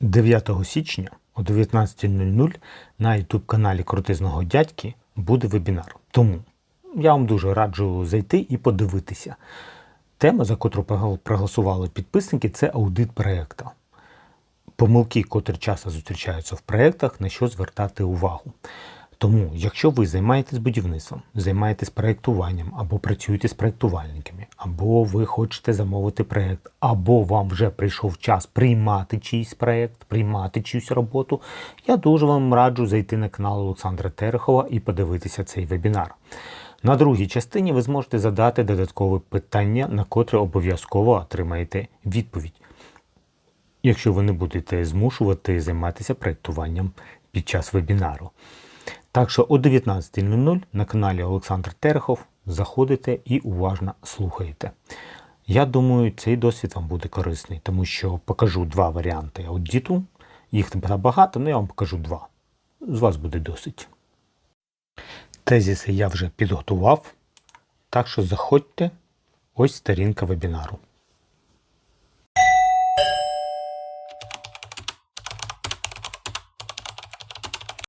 9 січня о 19.00 на YouTube каналі Крутизного дядьки буде вебінар. Тому я вам дуже раджу зайти і подивитися. Тема, за котру проголосували підписники, це аудит проєкту. Помилки, котрі часто зустрічаються в проєктах, на що звертати увагу. Тому, якщо ви займаєтесь будівництвом, займаєтесь проєктуванням, або працюєте з проєктувальниками, або ви хочете замовити проєкт, або вам вже прийшов час приймати чийсь проєкт, приймати чиюсь роботу, я дуже вам раджу зайти на канал Олександра Терехова і подивитися цей вебінар. На другій частині ви зможете задати додаткове питання, на котре обов'язково отримаєте відповідь якщо ви не будете змушувати займатися проєктуванням під час вебінару. Так що о 19.00 на каналі Олександр Терехов заходите і уважно слухаєте. Я думаю, цей досвід вам буде корисний, тому що покажу два варіанти аудиту. Їх багато, але я вам покажу два. З вас буде досить. Тезіси я вже підготував, так що заходьте. Ось сторінка вебінару.